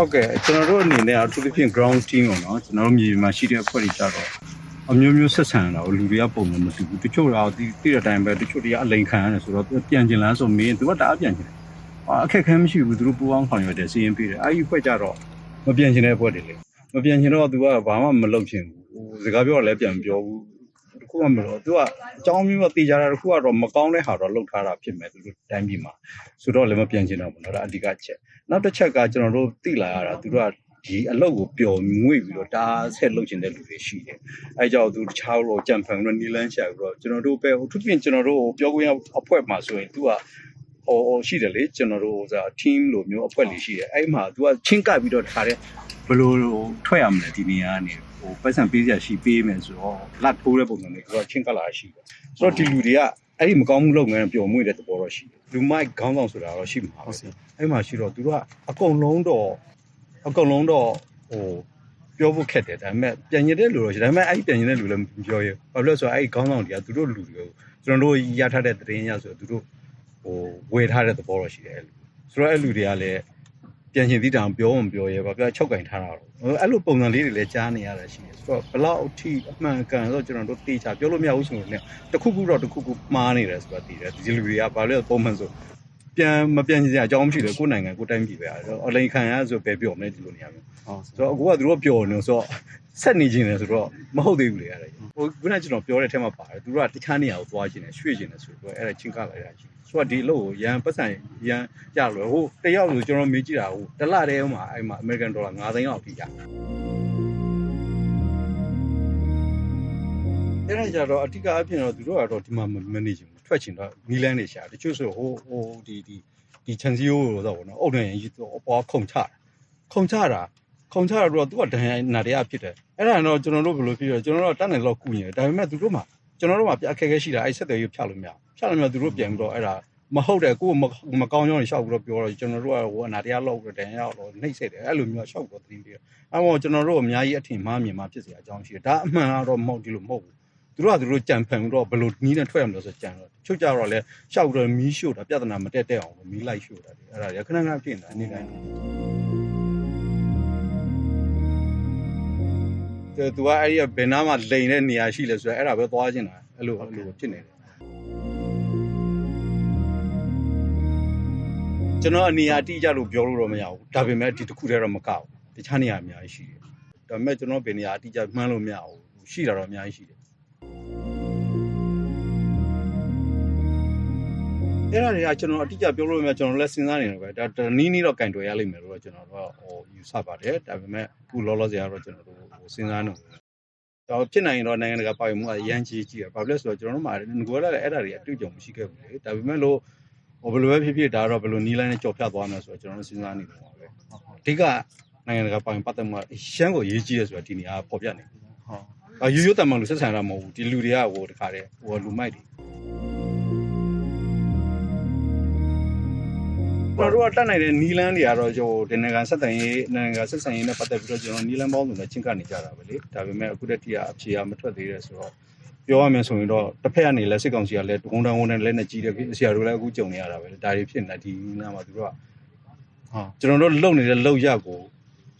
ဟုတ်ကဲ့ကျွန်တော်တို့အနေနဲ့အထူးသဖြင့် ground team ပေါ့နော်ကျွန်တော်တို့မြေပြင်မှာရှိတဲ့အဖွဲ့တွေကြတော့အမျိုးမျိုးဆက်ဆံတာကိုလူတွေကပုံမမတူဘူးတချို့တော့ဒီတိတဲ့အတိုင်းပဲတချို့တွေကအလိန်ခံရတယ်ဆိုတော့သူပြန်ကျင်လားဆိုမင်းသူကတအားပြန်ကျင်တယ်အခက်ခဲမရှိဘူးသူတို့ပူအောင်ဆောင်ရွက်တယ်စီရင်ပေးတယ်အဲ့ဒီအဖွဲ့ကြတော့မပြန်ကျင်တဲ့အဖွဲ့တွေလေမပြန်ကျင်တော့သူကဘာမှမလုပ်ချင်ဘူးဟိုစကားပြောတော့လည်းပြန်မပြောဘူးတ ခုမှမလို့သူကအကြောင်းမျိုးတော့တေချာတာတခုကတော့မကောင်းတဲ့ဟာတော့လုပ်ထားတာဖြစ်မယ်သူတို့တိုင်းပြည်မှာဆိုတော့လည်းမပြန်ကျင်တော့ဘူးเนาะဒါအဓိကချက် နောက်တစ်ချက်ကကျွန်တော်တို့သိလာရတာသူတို့ကဒီအလုပ်ကိုပျော်ငွေ့ပြီးတော့တားဆက်လုပ်ချင်တဲ့လူတွေရှိတယ်။အဲကြောင့်သူတခြားတော့ကြံဖန်ပြီးတော့နီလန်းရှာပြီးတော့ကျွန်တော်တို့ပဲအထူးဖြင့်ကျွန်တော်တို့ပြောခွင့်ရအဖွဲ့မှာဆိုရင်သူကဟိုဟိုရှိတယ်လေကျွန်တော်တို့ဟိုစား team လိုမျိုးအဖွဲ့လေးရှိတယ်။အဲ့မှာသူကချင်းကပ်ပြီးတော့ထားတဲ့ဘယ်လိုထွက်ရမလဲဒီနေရာကနေ ဟိုပတ်စံပေးရရှိပေးမယ်ဆိုတော့လက်ထိုးတဲ့ပုံစံမျိုးသူကချင်းကပ်လာရှိတယ်။ဆိုတော့ဒီလူတွေကအဲ့ဒီမကောင်းမှုလုပ်ငန်းပျော်မွေ့တဲ့သဘောတော့ရှိတယ်။လူမိုက်ခေါင်းဆောင်ဆိုတာတော့ရှိမှာပဲ။အဲ့မှာရှိတော့သူတို့ကအကုန်လုံးတော့အကုန်လုံးတော့ဟိုပြောဖို့ခက်တယ်ဒါပေမဲ့ပြန်ရတဲ့လူတော့ရှိတယ်ဒါပေမဲ့အဲ့ဒီပြန်ရတဲ့လူလည်းမပြောရဘူးဘာလို့လဲဆိုတော့အဲ့ဒီခေါင်းဆောင်တွေကသူတို့လူတွေကိုကျွန်တော်တို့ရထားတဲ့သတင်းရဆိုတော့သူတို့ဟိုဝယ်ထားတဲ့သဘောတော့ရှိတယ်အဲ့လူဆိုတော့အဲ့လူတွေကလည်း ပြန်ရှင်သီးတောင်ပြောမပြောရဲဘာပြောချုပ်ကင်ထားတာတော့အဲ့လိုပုံစံလေးတွေလည်းကြားနေရတာရှိတယ်ဆိုတော့ဘလောက်အထိအမှန်ကန်ဆိုတော့ကျွန်တော်တို့တေချာပြောလို့မရဘူးဆိုတော့လည်းတခုခုတော့တခုခုမှားနေတယ်ဆိုတာသိတယ်ဒီလူတွေကဘာလို့လဲပုံမှန်ဆို ပြန်မပြန်ကြရအကြောင်းမရှိတယ်ကိုယ်နိုင်ငံကိုယ်တိုင်းပြည်ပဲအဲ့တော့အလိန်ခံရဆိုပဲပြောမလဲဒီလိုနေရာမျိုးဟုတ်ဆိုတော့အခုကသူတို့ပျော်နေဆိုတော့ဆက်နေခြင်းလေဆိုတော့မဟုတ်သေးဘူးလေအဲ့ဒါဟိုခုနကကျွန်တော်ပြောတဲ့အထက်မှာပါတယ်သူတို့ကတခြားနေရာကိုသွားခြင်းနဲ့ရွှေ့ခြင်းနဲ့ဆိုတော့အဲ့ဒါချင်းကလိုက်တာရှိဆိုတော့ဒီအလုပ်ကိုရန်ပတ်စံရန်ရလို့ဟိုတယောက်လို့ကျွန်တော်မေးကြည့်တာဟိုတစ်လတည်းမှာအဲ့မှာ American Dollar 9သိန်းလောက်ထိရ အဲ့ဒါကြတော့အတိကအပြင်တော့သူတို့ကတော့ဒီမှာမနေချင်ဘူးထွက်ချင်တော့နီးလန်းနေရှာတချို့ဆိုဟိုဟိုဒီဒီဒီချန်စီယိုတော့ဗောနော်အုတ်နေရင်အပေါ်ခုံချတာခုံချတာခုံချတာတော့သူကဒဏ်ရာနာတရားဖြစ်တယ်အဲ့ဒါတော့ကျွန်တော်တို့ဘယ်လိုဖြစ်ရကျွန်တော်တို့တတ်နိုင်လောက်ကူညီတယ်ဒါပေမဲ့သူတို့မှာကျွန်တော်တို့မှာပြအခက်ခဲရှိတာအဲ့ဆက်တယ်ရဖြတ်လို့မရဖြတ်လို့မရသူတို့ပြန်ပြီးတော့အဲ့ဒါမဟုတ်တယ်ကိုယ်မကောင်းကြောင်းရှောက်ပြီးတော့ပြောတော့ကျွန်တော်တို့ကဟိုအနာတရားလောက်ပြီးတော့ဒဏ်ရာတော့နှိမ့်ဆက်တယ်အဲ့လိုမျိုးရှောက်ပြီးတော့သတိပေးတယ်အဲ့မောကျွန်တော်တို့အများကြီးအထင်မှားမြင်မှာဖြစ်စရာအကြောင်းရှိတယ်ဒါအမှန်တော့မဟုတ်ဒီလိုမဟုတ်ဘူး သူတို့ကသူတို့ကြံဖန်ပြီးတော့ဘယ်လိုနီးနဲ့ထွက်ရမလို့ဆိုကြံတော့ချုပ်ကြတော့လဲရှောက်တော့မီးရှို့တာပြဿနာမတက်တက်အောင်မီးလိုက်ရှို့တာဒီအဲ့ဒါရခဏခဏဖြစ်နေတာအနေတိုင်းတဲ့သူကအဲ့ဒီဘယ်နားမှာလိန်တဲ့နေရာရှိလဲဆိုတော့အဲ့ဒါပဲသွားခြင်းတာအဲ့လိုအဲ့လိုဖြစ်နေတယ်ကျွန်တော်အနေရာတိကျလို့ပြောလို့တော့မရဘူးဒါပေမဲ့ဒီတစ်ခုတည်းတော့မကောက်ဘူးတခြားနေရာအများကြီးရှိတယ်ဒါပေမဲ့ကျွန်တော်ဘယ်နေရာအတိကျမှန်းလို့မရဘူးရှိတာတော့အများကြီးရှိတယ် အဲ့ဒါတွေကကျွန်တော်အတိအကျပြောလို့မရကျွန်တော်လည်းစဉ်းစားနေတယ်ပဲဒါဒါနီးနီးတော့ကင်တွယ်ရလိမ့်မယ်လို့တော့ကျွန်တော်တို့ဟိုယူဆပါတယ်ဒါပေမဲ့အခုလောလောဆယ်ကတော့ကျွန်တော်တို့ဟိုစဉ်းစားနေတယ်တော့ဖြစ်နိုင်ရင်တော့နိုင်ငံတကာပါဝင်မှုအရန်ကြီးကြီးတယ်ဘာဖြစ်လဲဆိုတော့ကျွန်တော်တို့မှာငကိုရလည်းအဲ့ဒါတွေအတွေ့အကြုံမရှိခဲ့ဘူးလေဒါပေမဲ့လို့ဟိုဘယ်လိုပဲဖြစ်ဖြစ်ဒါတော့ဘယ်လိုနီးလိုင်းနဲ့ကြော်ဖြတ်သွားမယ်ဆိုတော့ကျွန်တော်တို့စဉ်းစားနေတယ်ပါပဲအဓိကနိုင်ငံတကာပါဝင်ပတ်သက်မှုအရန်ကိုရေးကြီးတယ်ဆိုတော့ဒီနေရာပေါ်ပြနေတယ်ဟုတ်အယူယူတမန်လို့ဆက်ဆံတာမဟုတ်ဘူးဒီလူတွေကဟိုတခါတည်းဟိုလူမိုက်တွေ ကျွန်တော်တို့ကတတ်နိုင်တဲ့နီလန်းတွေကတော့ဟိုဒီနိုင်ငံဆက်ဆံရေးနိုင်ငံဆက်ဆံရေးနဲ့ပတ်သက်ပြီးတော့ကျွန်တော်နီလန်းပေါင်းစုံနဲ့ချင်းကနေကြတာပဲလေဒါပေမဲ့အခုတည်းကအဖြေကမထွက်သေးတဲ့ဆိုတော့ပြောရမယ်ဆိုရင်တော့တစ်ဖက်ကနေလည်းစစ်ကောင်စီကလည်းဝန်တန်းဝန်တန်းလည်းနဲ့ကြီးတယ်ဆရာတို့လည်းအခုကြုံနေရတာပဲလေဒါတွေဖြစ်နေတာဒီနားမှာသူတို့ကဟုတ်ကျွန်တော်တို့လုံနေတဲ့လုံရကို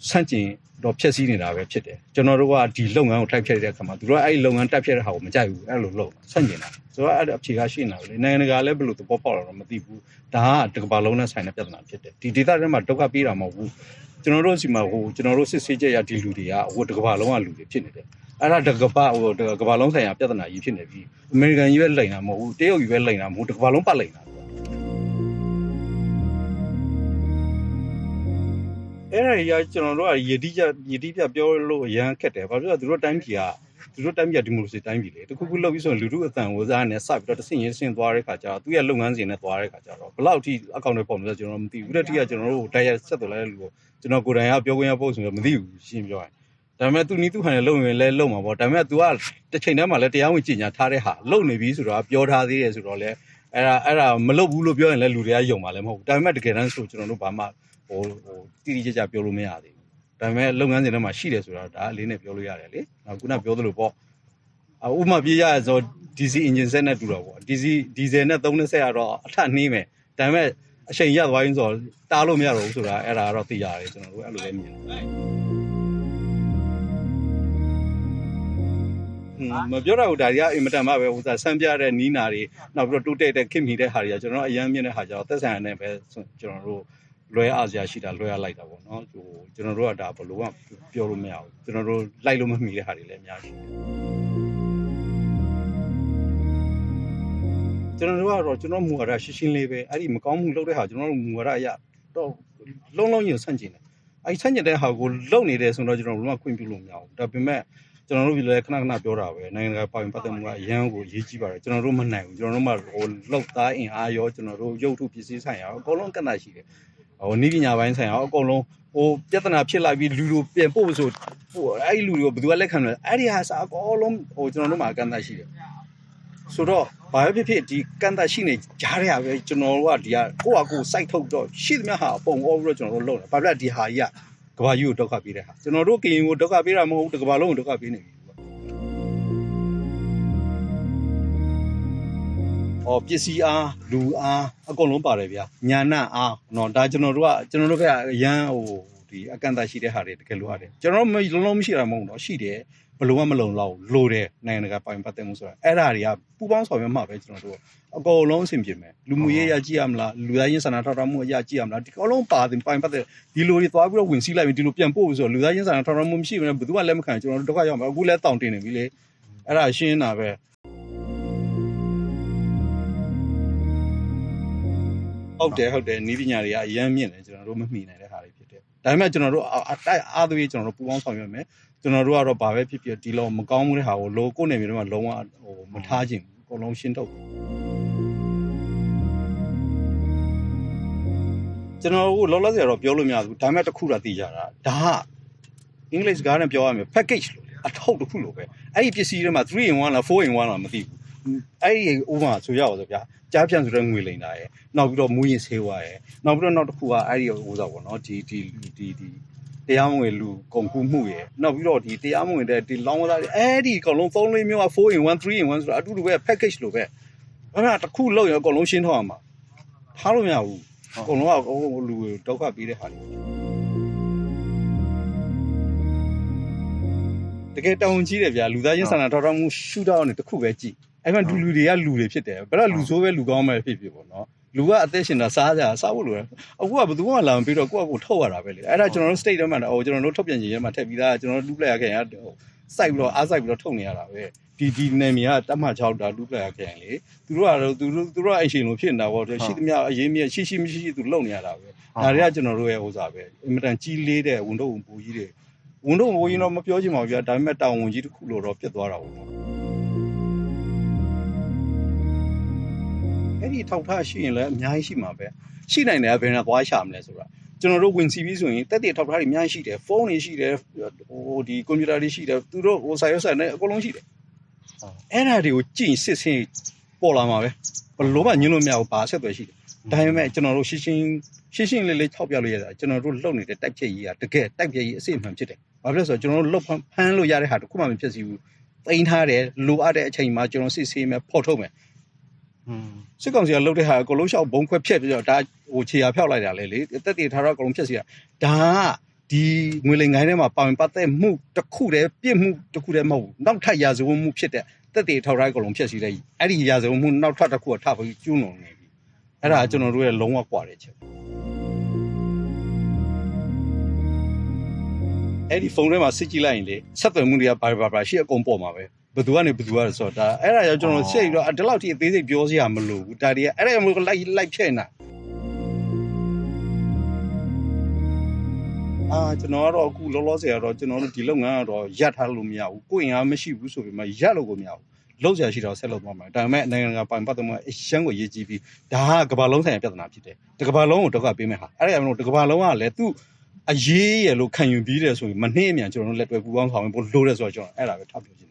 ဆန့်ကျင်တော့ဖျက်ဆီးနေတာပဲဖြစ်တယ်ကျွန်တော်တို့ကဒီလုပ်ငန်းကိုတိုက်ဖြတ်တဲ့အခါမှာသူတို့ကအဲ့ဒီလုပ်ငန်းတိုက်ဖြတ်တဲ့ဟာကိုမကြိုက်ဘူးအဲ့လိုလုပ်ဆန့်ကျင်တာဆိုတော့အဲ့ဒါအဖြေကရှိနေတာပဲလေနိုင်ငံတကာလည်းဘယ်လိုသဘောပေါက်လာတော့မသိဘူးဒါကတစ်ကမ္ဘာလုံးနဲ့ဆိုင်တဲ့ပြဿနာဖြစ်တယ်ဒီဒေသထဲမှာဒုက္ခပေးတာမဟုတ်ဘူးကျွန်တော်တို့စီမှာဟိုကျွန်တော်တို့စစ်ဆေးချက်ရဒီလူတွေကဟိုတစ်ကမ္ဘာလုံးကလူတွေဖြစ်နေတယ်အဲ့ဒါတစ်ကမ္ဘာဟိုတစ်ကမ္ဘာလုံးဆိုင်ရာပြဿနာကြီးဖြစ်နေပြီအမေရိကန်ကြီးပဲလိန်တာမဟုတ်ဘူးတရုတ်ကြီးပဲလိန်တာမဟုတ်ဘူးတစ်ကမ္ဘာလုံးပတ်လိန်တာ အဲ့ဒါကြီးကကျွန်တော်တို့ကယတိကျယတိပြပြောလို့အရန်ခက်တယ်ဘာဖြစ်လို့လဲသူတို့တိုင်းပြည်ကသူတို့တိုင်းပြည်ကဒီမိုကရေစီတိုင်းပြည်လေတခုခုလုပ်ပြီးဆိုရင်လူထုအသံဝစားနဲ့စပြီးတော့တဆင့်ရင်းဆင်းသွားတဲ့ခါကျတော့သူရဲ့လုပ်ငန်းစဉ်နဲ့သွားတဲ့ခါကျတော့ဘယ်လောက်ထိအကောင့်တွေပုံလဲကျွန်တော်မသိဘူးတဲ့တိကကျွန်တော်တို့တိုက်ရိုက်ဆက်သွယ်လိုက်တဲ့လူကိုကျွန်တော်ကိုယ်တိုင်ကပြောခွင့်ရပို့ဆိုတော့မသိဘူးရှင်းပြောရင်ဒါပေမဲ့သူနီးသူဟန်နဲ့လုံရင်လဲလုံမှာပေါ့ဒါပေမဲ့ तू ကတစ်ချိန်တည်းမှာလဲတရားဝင်ကြီးညာထားတဲ့ဟာလုံနေပြီဆိုတော့ပြောထားသေးတယ်ဆိုတော့လဲအဲ့ဒါအဲ့ဒါမလုပ်ဘူးလို့ပြောရင်လဲလူတွေကယုံပါလဲမဟုတ်ဘူးဒါပေမဲ့တကယ်တမ်းဆိုကျွန်တော်တို့ဘာမှ ဟိုဟိုတိတိကျကျပြောလို့မရသေးဘူးဒါပေမဲ့လုပ်ငန်းစဉ်ထဲမှာရှိတယ်ဆိုတော့ဒါအလေးနဲ့ပြောလို့ရတယ်လေနောက်ခုနပြောသလိုပေါ့အဥပမာပြရရဆို DC engine set နဲ့တူတော့ပေါ့ DC diesel နဲ့သုံးတဲ့ဆက်ကတော့အထနှီးမယ်ဒါပေမဲ့အချိန်ရသွားရင်ဆိုတော့တားလို့မရတော့ဘူးဆိုတာအဲ့ဒါကတော့သိရတယ်ကျွန်တော်တို့အဲ့လိုပဲမြင်တယ်မပြောတော့ဘူးဒါကြီးကအင်မတန်မှပဲဟိုဆန်းပြတဲ့နီးနာတွေနောက်ပြီးတော့တိုးတက်တဲ့ခင်မီတဲ့ဟာတွေကကျွန်တော်အရန်မြင့်တဲ့ဟာကြတော့သက်ဆိုင်ရတဲ့ပဲကျွန်တော်တို့ လွဲအားစရာရှိတာလွဲအားလိုက်တာပေါ့နော်ဟိုကျွန်တော်တို့ကဒါဘလို့ကပြောလို့မရဘူးကျွန်တော်တို့လိုက်လို့မမီတဲ့ဟာတွေလည်းအများကြီးကျွန်တော်တို့ကတော့ကျွန်တော်မူဝါဒရှင်းရှင်းလေးပဲအဲ့ဒီမကောင်းမှုလုပ်တဲ့ဟာကျွန်တော်တို့မူဝါဒအရတော့လုံးလုံးရင်ဆန့်ကျင်တယ်အဲ့ဆန့်ကျင်တဲ့ဟာကိုလုပ်နေတယ်ဆိုတော့ကျွန်တော်တို့ကခွင့်ပြုလို့မရဘူးဒါပေမဲ့ကျွန်တော်တို့ပြည်လည်းခဏခဏပြောတာပဲနိုင်ငံတကာပိုင်ပတ်သက်မှုကအရန်ကိုရေးကြည့်ပါတယ်ကျွန်တော်တို့မနိုင်ဘူးကျွန်တော်တို့မှဟိုလောက်သားအင်အားရောကျွန်တော်တို့ရုပ်ထုပစ္စည်းဆိုင်ရာအကုန်လုံးကန့်သတ်ရှိတယ် ဟိုနီးပညာပိုင်းဆိုင်ရာအကုန်လုံးဟိုပြဿနာဖြစ်လာပြီးလူလိုပြန်ပို့ဆိုပို့အဲ့ဒီလူတွေကိုဘယ်သူကလက်ခံလဲအဲ့ဒီဟာစာအကုန်လုံးဟိုကျွန်တော်တို့မှာကန့်သတ်ရှိတယ်ဆိုတော့ဘာပဲဖြစ်ဖြစ်ဒီကန့်သတ်ရှိနေကြားရပဲကျွန်တော်တို့ကဒီကကိုယ့်ဟာကိုယ်စိုက်ထုတ်တော့ရှိသမျှဟာပုံအောပြီးတော့ကျွန်တော်တို့လုပ်တယ်ဘာဖြစ်လဲဒီဟာကြီးကကဘာကြီးကိုဒုက္ခပေးတဲ့ဟာကျွန်တော်တို့ကရင်ကိုဒုက္ခပေးတာမဟုတ်ဘူးတကဘာလုံးကိုဒုက္ခပေးနေပြီ။ အော်ပစ္စည်းအားလူအားအကုန်လုံးပါတယ်ဗျာ။ညာနာအားနော်ဒါကျွန်တော်တို့ကကျွန်တော်တို့ကအရန်ဟိုဒီအကန့်အသတ်ရှိတဲ့ဟာတွေတကယ်လို့ရတယ်။ကျွန်တော်တို့လုံးလုံးမရှိတာမဟုတ်တော့ရှိတယ်ဘလို့မလုံလောက်လိုတယ်နိုင်ငံတကာပိုင်ပတ်သက်မှုဆိုတာအဲ့ဒါတွေကပူပေါင်းဆောင်ရွက်မှပဲကျွန်တော်တို့အကုန်လုံးအဆင်ပြေမယ်လူမှုရေးရကြည့်ရမလားလူသားချင်းစာနာထောက်ထားမှုအရကြည့်ရမလားဒီအကုန်လုံးပါတယ်ပိုင်ပတ်သက်ဒီလိုတွေသွားပြီးတော့ဝင်စီးလိုက်ပြီးဒီလိုပြန်ပို့ပြီးဆိုလူသားချင်းစာနာထောက်ထားမှုမရှိဘူးနဲ့ဘယ်သူမှလက်မခံကျွန်တော်တို့ဒုက္ခရောက်မှာအခုလည်းတောင်းတင်နေပြီလေအဲ့ဒါရှင်းတာပဲ ဟုတ်တယ်ဟုတ်တယ်နီးပညာတွေကအရန်မြင့်တယ်ကျွန်တော်တို့မမှီနိုင်တဲ့ဟာတွေဖြစ်တယ်ဒါပေမဲ့ကျွန်တော်တို့အတိုက်အားသွေးကျွန်တော်တို့ပူပေါင်းဆောင်ရွက်မယ်ကျွန်တော်တို့ကတော့ဘာပဲဖြစ်ဖြစ်ဒီလောမကောင်းမှုတဲ့ဟာကိုလိုကိုယ်နေမြေတော့လုံးဝဟိုမထားခြင်းဘူးအကုန်လုံးရှင်းထုတ်ကျွန်တော်တို့လောလောဆယ်တော့ပြောလို့မရဘူးဒါပေမဲ့တစ်ခုတော့သိကြတာဒါကအင်္ဂလိပ်စကားနဲ့ပြောရမယ် package လို့အထောက်တစ်ခုလို့ပဲအဲ့ဒီပစ္စည်းတွေမှာ3 in 1လား4 in 1လားမသိဘူး အဲ့ဒီဥပမာဆိုရအောင်ဆိုဗျာကြားပြန်ဆိုတဲ့ငွေလိမ်တာရယ်နောက်ပြီးတော့မူရင်ဆေးဝါးရယ်နောက်ပြီးတော့နောက်တစ်ခုကအဲ့ဒီဥစားပေါ့နော်ဒီဒီဒီဒီတရားမဝင်လူကုန်ကူးမှုရယ်နောက်ပြီးတော့ဒီတရားမဝင်တဲ့ဒီလောင်းဝသားအဲ့ဒီအကုန်လုံးဖုန်းလေးမျိုးက4 in 1 3 in 1ဆိုတာအတူတူပဲ package လို့ပဲအဲ့ဒါတစ်ခုလောက်ရအကုန်လုံးရှင်းထောက်ရမှာထားလို့မရဘူးအကုန်လုံးကဟိုလူဒုက္ခပေးတဲ့ဟာတွေတကယ်တောင်းကြီးတယ်ဗျာလူသားချင်းစာနာထောက်ထားမှုရှုထောက်နေတစ်ခုပဲကြည့် အဲ့မှလူလူတွေကလူတွေဖြစ်တယ်ဘယ်တော့လူဆိုးပဲလူကောင်းပဲဖြစ်ဖြစ်ပေါ့နော်လူကအသက်ရှင်တာစားကြစားဖို့လိုတယ်အခုကဘယ်သူမှလာမပြီးတော့ကိုယ့်အကိုထုတ်ရတာပဲလေအဲ့ဒါကျွန်တော်တို့ state ထဲမှာဟိုကျွန်တော်တို့ထုတ်ပြန်ခြင်းထဲမှာထည့်ပြီးသားကျွန်တော်တို့လူပလက်ရခဲ့ရင်ဟိုစိုက်ပြီးတော့အားစိုက်ပြီးတော့ထုတ်နေရတာပဲဒီဒီနယ်မြေကတတ်မှ6တာလူပလက်ရခဲ့ရင်လေသူတို့ကတော့သူတို့သူတို့ကအရှင်လိုဖြစ်နေတာပေါ့ရှိသမျှအရေးမြရှိရှိမရှိရှိသူလုံနေရတာပဲဒါတွေကကျွန်တော်တို့ရဲ့ဥစားပဲအင်မတန်ကြီးလေးတဲ့ဝန်တော့ဝန်ပူကြီးတွေဝန်တော့ဝန်ကြီးတော့မပြောချင်ပါဘူးဗျာဒါပေမဲ့တာဝန်ကြီးတစ်ခုလို့တော့ပြတ်သွားတာပေါ့ အဲ့ဒီထောက်ထားရှိရင်လည်းအများကြီးရှိမှာပဲရှိနိုင်တယ်ဘယ်နဲ့သွားရှာမလဲဆိုတာကျွန်တော်တို့ဝင်စီပြီးဆိုရင်တက်တဲ့ထောက်ထားတွေအများကြီးရှိတယ်ဖုန်းတွေရှိတယ်ဟိုဒီကွန်ပျူတာတွေရှိတယ်သူတို့ဟိုစာရွက်စာနဲ့အကုန်လုံးရှိတယ်အဲ့ဒါတွေကိုကြည့်စစ်စင်ပေါ်လာမှာပဲဘလို့မှညင်းလို့မရဘူးဘာဆက်သွယ်ရှိတယ်ဒါပေမဲ့ကျွန်တော်တို့ရှင်းရှင်းရှင်းရှင်းလေးလေးထောက်ပြလို့ရတာကျွန်တော်တို့လုပ်နေတဲ့တိုက်ဖြည့်ကြီးကတကယ်တိုက်ဖြည့်ကြီးအစစ်အမှန်ဖြစ်တယ်ဘာဖြစ်လဲဆိုတော့ကျွန်တော်တို့လုပ်ဖမ်းလို့ရတဲ့ဟာတခုမှမဖြစ်စီဘူးတိန်ထားတယ်လိုအပ်တဲ့အချိန်မှာကျွန်တော်စစ်ဆေးမယ်ဖော်ထုတ်မယ် စစ်ကောင်စီကလုပ်တဲ့ဟာအကုန်လုံးရှောက်ဘုံခွဲဖြက်ပြီးတော့ဒါဟိုခြေရာဖျောက်လိုက်တာလေလေတက်တည်ထားတော့အကုန်လုံးဖြက်စီတာဒါကဒီငွေလိမ်ငိုင်းထဲမှာပါဝင်ပတ်သက်မှုတစ်ခုတည်းပြစ်မှုတစ်ခုတည်းမဟုတ်ဘူးနောက်ထပ်ရာဇဝတ်မှုဖြစ်တဲ့တက်တည်ထောက်ထားအကုန်လုံးဖြက်စီလိုက်အဲ့ဒီရာဇဝတ်မှုနောက်ထပ်တစ်ခုကထပ်ပြီးကျူးလွန်နေပြီအဲ့ဒါကျွန်တော်တို့ရဲ့လုံးဝကွာတဲ့ချက်အဲ့ဒီဖုန်းထဲမှာစစ်ကြည့်လိုက်ရင်လေဆက်သွယ်မှုတွေကဘာဘာဘာရှိအကုန်ပေါ်မှာပဲ ဘယ်သူကနေဘယ်သူရဆိုတော့ဒါအဲ့ဒါကြောင့်ကျွန်တော်စိတ်တော့ဒီလောက်ထိအသေးစိတ်ပြောစရာမလိုဘူးဒါတွေကအဲ့ဒါမျိုးလိုက်လိုက်ဖြည့်နေတာအာကျွန်တော်ကတော့အခုလောလောဆယ်ကတော့ကျွန်တော်တို့ဒီလုပ်ငန်းကတော့ရပ်ထားလို့မရဘူးကိုယ်ရင်အားမရှိဘူးဆိုပေမဲ့ရပ်လို့ကိုမရဘူးလောက်ဆရာရှိတော့ဆက်လုပ်သွားမှာဒါပေမဲ့နိုင်ငံကပိုင်ပတ်သက်မှုအရှမ်းကိုရေးကြည့်ပြီးဒါကကဘာလုံးဆိုင်ရာပြဿနာဖြစ်တယ်တကဘာလုံးကိုတော့ကပေးမယ်ဟာအဲ့ဒါမျိုးတကဘာလုံးကလည်းသူ့အရေးရလို့ခံယူပြီးတယ်ဆိုရင်မနှင်းအမြန်ကျွန်တော်တို့လက်တွဲပူပေါင်းဆောင်ဖို့လိုတယ်ဆိုတော့ကျွန်တော်အဲ့ဒါပဲထောက်ပြချင်